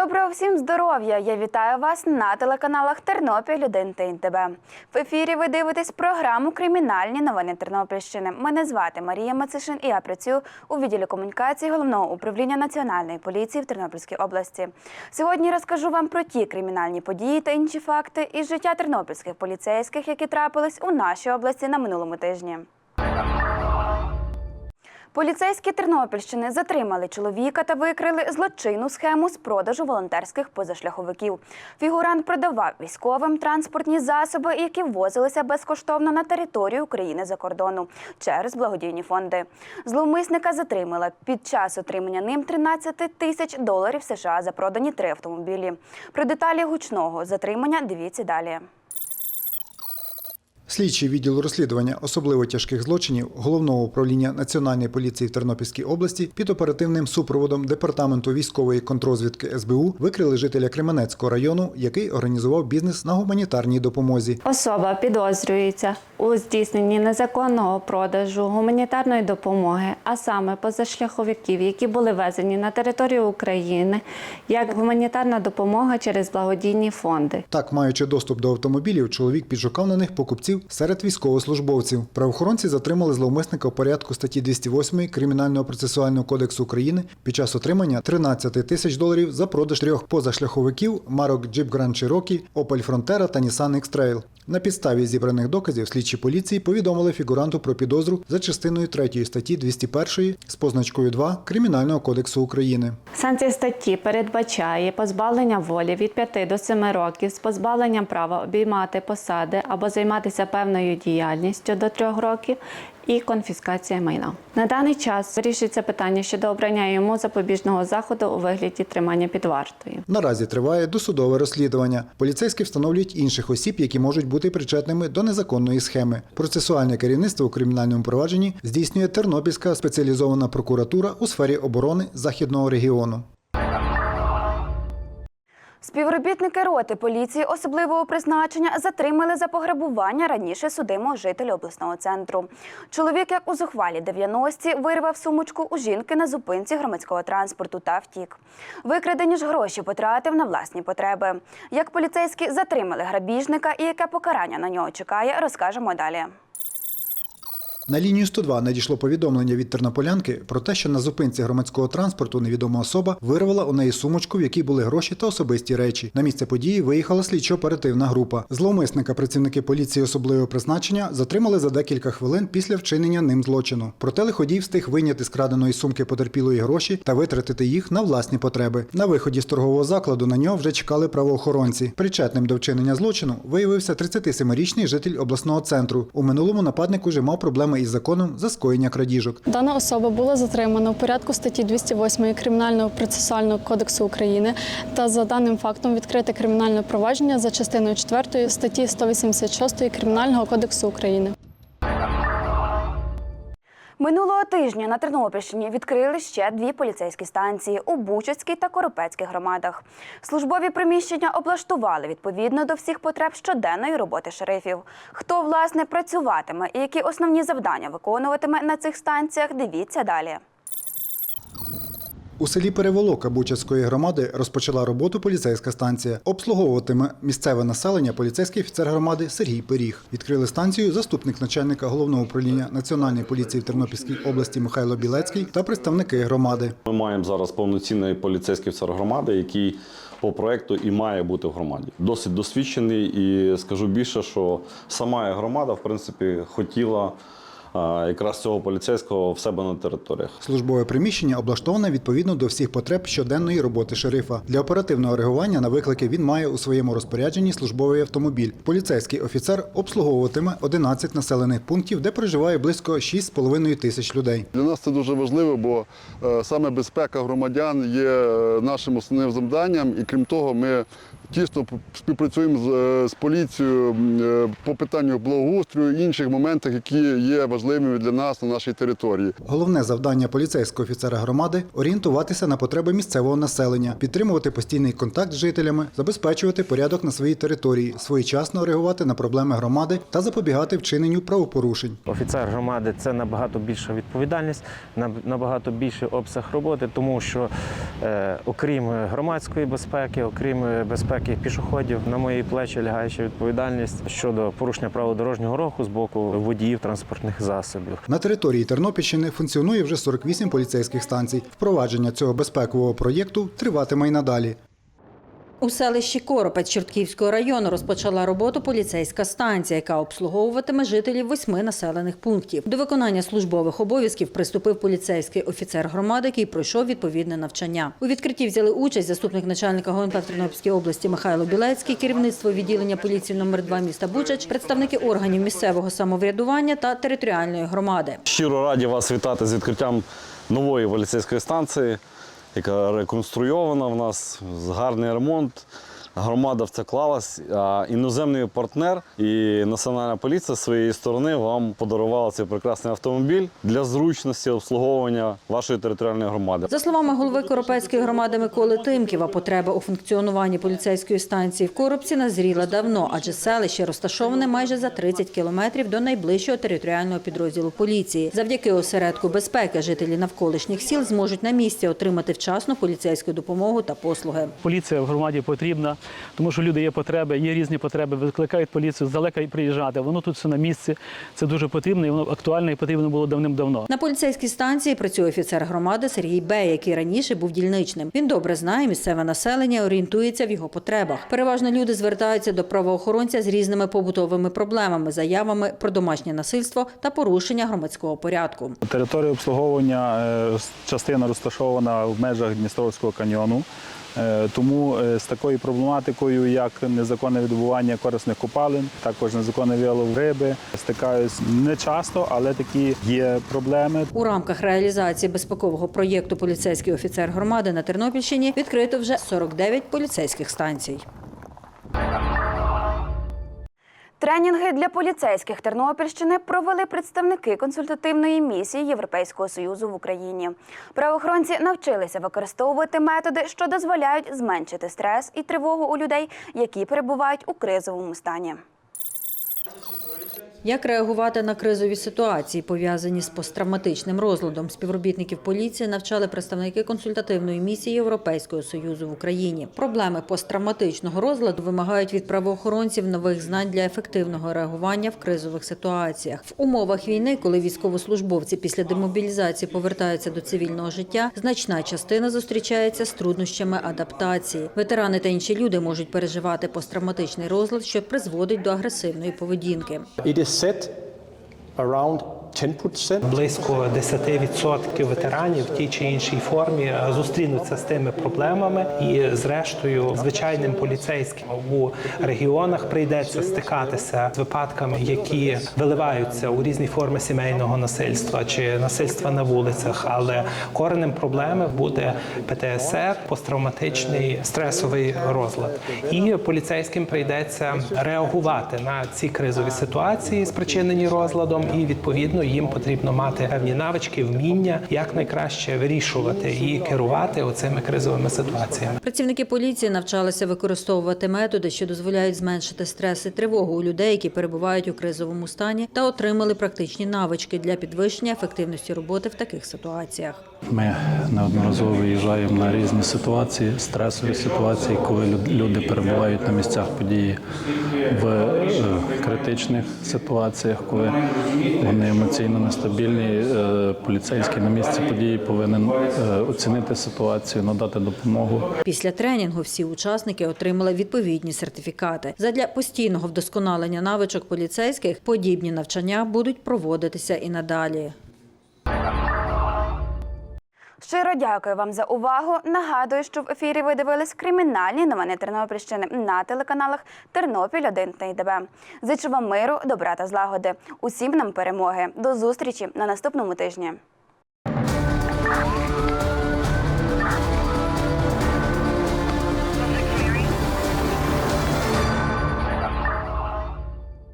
Доброго всім здоров'я! Я вітаю вас на телеканалах Тернопіль 1 та НТБ. В ефірі ви дивитесь програму Кримінальні новини Тернопільщини. Мене звати Марія Мацишин і я працюю у відділі комунікації головного управління Національної поліції в Тернопільській області. Сьогодні розкажу вам про ті кримінальні події та інші факти із життя тернопільських поліцейських, які трапились у нашій області на минулому тижні. Поліцейські Тернопільщини затримали чоловіка та викрили злочинну схему з продажу волонтерських позашляховиків. Фігурант продавав військовим транспортні засоби, які ввозилися безкоштовно на територію України за кордону через благодійні фонди. Зловмисника затримали під час отримання ним 13 тисяч доларів США за продані три автомобілі. Про деталі гучного затримання дивіться далі. Слідчий відділ розслідування особливо тяжких злочинів головного управління Національної поліції в Тернопільській області під оперативним супроводом департаменту військової контрозвідки СБУ викрили жителя Кременецького району, який організував бізнес на гуманітарній допомозі. Особа підозрюється у здійсненні незаконного продажу гуманітарної допомоги, а саме позашляховиків, які були везені на територію України як гуманітарна допомога через благодійні фонди. Так, маючи доступ до автомобілів, чоловік підшукав на них покупців серед військовослужбовців. Правоохоронці затримали зловмисника у порядку статті 208 Кримінального процесуального кодексу України під час отримання 13 тисяч доларів за продаж трьох позашляховиків марок Jeep Grand Cherokee, Opel Frontera та Nissan X-Trail. На підставі зібраних доказів слідчі поліції повідомили фігуранту про підозру за частиною 3 статті 201 з позначкою 2 Кримінального кодексу України. Санкція статті передбачає позбавлення волі від 5 до 7 років з позбавленням права обіймати посади або займатися певною діяльністю до 3 років і конфіскація майна. На даний час вирішується питання щодо обрання йому запобіжного заходу у вигляді тримання під вартою. Наразі триває досудове розслідування. Поліцейські встановлюють інших осіб, які можуть бути причетними до незаконної схеми. Процесуальне керівництво у кримінальному провадженні здійснює Тернопільська спеціалізована прокуратура у сфері оборони західного регіону. Співробітники роти поліції особливого призначення затримали за пограбування раніше судимого жителя обласного центру. Чоловік, як у зухвалі 90-ті, вирвав сумочку у жінки на зупинці громадського транспорту та втік. Викрадені ж гроші потратив на власні потреби. Як поліцейські затримали грабіжника і яке покарання на нього чекає, розкажемо далі. На лінію 102 надійшло повідомлення від тернополянки про те, що на зупинці громадського транспорту невідома особа вирвала у неї сумочку, в якій були гроші та особисті речі. На місце події виїхала слідчо-оперативна група. Зловмисника працівники поліції особливого призначення затримали за декілька хвилин після вчинення ним злочину. Проте лиходій встиг вийняти з краденої сумки потерпілої гроші та витратити їх на власні потреби. На виході з торгового закладу на нього вже чекали правоохоронці. Причетним до вчинення злочину виявився 37-річний житель обласного центру. У минулому нападник уже мав проблеми із законом за скоєння крадіжок. Дана особа була затримана у порядку статті 208 Кримінального процесуального кодексу України та за даним фактом відкрите кримінальне провадження за частиною 4 статті 186 Кримінального кодексу України. Минулого тижня на Тернопільщині відкрили ще дві поліцейські станції у Бучацькій та Коропецькій громадах. Службові приміщення облаштували відповідно до всіх потреб щоденної роботи шерифів. Хто власне працюватиме і які основні завдання виконуватиме на цих станціях, дивіться далі. У селі Переволока Бучацької громади розпочала роботу поліцейська станція. Обслуговуватиме місцеве населення поліцейський офіцер громади Сергій Пиріг. Відкрили станцію заступник начальника головного управління Національної поліції в Тернопільській області Михайло Білецький та представники громади. Ми маємо зараз повноцінний поліцейський офіцер громади, який по проекту і має бути в громаді. Досить досвідчений і скажу більше, що сама громада, в принципі, хотіла якраз цього поліцейського в себе на територіях. Службове приміщення облаштоване відповідно до всіх потреб щоденної роботи шерифа. Для оперативного реагування на виклики він має у своєму розпорядженні службовий автомобіль. Поліцейський офіцер обслуговуватиме 11 населених пунктів, де проживає близько 6,5 тисяч людей. Для нас це дуже важливо, бо е, саме безпека громадян є е, нашим основним завданням, і крім того, ми тісно співпрацюємо з, е, з поліцією е, по питанню благоустрою і інших моментах, які є важливими для нас на нашій території. Головне завдання поліцейського офіцера громади орієнтуватися на потреби місцевого населення, підтримувати постійний контакт з жителями, забезпечувати порядок на своїй території, своєчасно реагувати на проблеми громади та запобігати вчиненню правопорушень. Офіцер громади це набагато більша відповідальність, наб- набагато більший обсяг роботи, тому що е, окрім громадської безпеки, окрім е, безпеки пішоходів, на мої плечі лягає ще відповідальність щодо порушення правил дорожнього руху з боку водіїв транспортних засобів. На території Тернопільщини функціонує вже 48 поліцейських станцій. Впровадження цього безпекового проєкту триватиме й надалі. У селищі Коропець Чортківського району розпочала роботу поліцейська станція, яка обслуговуватиме жителів восьми населених пунктів. До виконання службових обов'язків приступив поліцейський офіцер громади, який пройшов відповідне навчання. У відкритті взяли участь заступник начальника ГУНП в Тернопільській області Михайло Білецький, керівництво відділення поліції номер 2 міста Бучач, представники органів місцевого самоврядування та територіальної громади. Щиро раді вас вітати з відкриттям нової поліцейської станції, яка реконструйована в нас, гарний ремонт. Громада в це клалась, а іноземний партнер і національна поліція з своєї сторони вам подарувала цей прекрасний автомобіль для зручності обслуговування вашої територіальної громади. За словами голови Коропецької громади Миколи Тимківа, потреба у функціонуванні поліцейської станції в Коробці назріла давно, адже селище розташоване майже за 30 кілометрів до найближчого територіального підрозділу поліції. Завдяки осередку безпеки жителі навколишніх сіл зможуть на місці отримати вчасну поліцейську допомогу та послуги. Поліція в громаді потрібна, тому що люди є потреби, є різні потреби, викликають поліцію здалека і приїжджати. Воно тут все на місці. Це дуже потрібно і воно актуальне і потрібно було давним-давно. На поліцейській станції працює офіцер громади Сергій Бей, який раніше був дільничним. Він добре знає місцеве населення, орієнтується в його потребах. Переважно люди звертаються до правоохоронця з різними побутовими проблемами, заявами про домашнє насильство та порушення громадського порядку. Територія обслуговування е, частина розташована в межах Дністровського каньйону. Е, Тому е, з такою проблематикою, як незаконне відбування корисних копалин, також незаконне вилов риби, стикаюсь не часто, але такі є проблеми. У рамках реалізації безпекового проєкту Поліцейський офіцер громади на Тернопільщині відкрито вже 49 поліцейських станцій. Тренінги для поліцейських Тернопільщини провели представники консультативної місії Європейського союзу в Україні. Правоохоронці навчилися використовувати методи, що дозволяють зменшити стрес і тривогу у людей, які перебувають у кризовому стані. Як реагувати на кризові ситуації, пов'язані з посттравматичним розладом, співробітників поліції навчали представники консультативної місії Європейського союзу в Україні. Проблеми посттравматичного розладу вимагають від правоохоронців нових знань для ефективного реагування в кризових ситуаціях. В умовах війни, коли військовослужбовці після демобілізації повертаються до цивільного життя, значна частина зустрічається з труднощами адаптації. Ветерани та інші люди можуть переживати посттравматичний розлад, що призводить до агресивної поведінки. Sit around Близько 10% ветеранів в тій чи іншій формі е, зустрінуться з тими проблемами, і зрештою звичайним поліцейським у регіонах прийдеться стикатися з випадками, які виливаються у різні форми сімейного насильства чи насильства на вулицях. Але коренем проблеми буде ПТСР, посттравматичний стресовий розлад. І поліцейським прийдеться реагувати на ці кризові ситуації, спричинені розладом, і відповідно їм потрібно мати певні навички, вміння, як найкраще вирішувати і керувати оцими кризовими ситуаціями. Працівники поліції навчалися використовувати методи, що дозволяють зменшити стрес і тривогу у людей, які перебувають у кризовому стані, та отримали практичні навички для підвищення ефективності роботи в таких ситуаціях. Ми неодноразово виїжджаємо на різні ситуації, стресові ситуації, коли люд- люди перебувають на місцях події в е, критичних ситуаціях, коли вони емоційно нестабільні. Е, Поліцейський на місці події повинен е, оцінити ситуацію, надати допомогу. Після тренінгу всі учасники отримали відповідні сертифікати. Задля постійного вдосконалення навичок поліцейських подібні навчання будуть проводитися і надалі. Щиро дякую вам за увагу. Нагадую, що в ефірі ви дивились кримінальні новини Тернопільщини на телеканалах Тернопіль 1 та ІДБ. Зичу вам миру, добра та злагоди. Усім нам перемоги. До зустрічі на наступному тижні.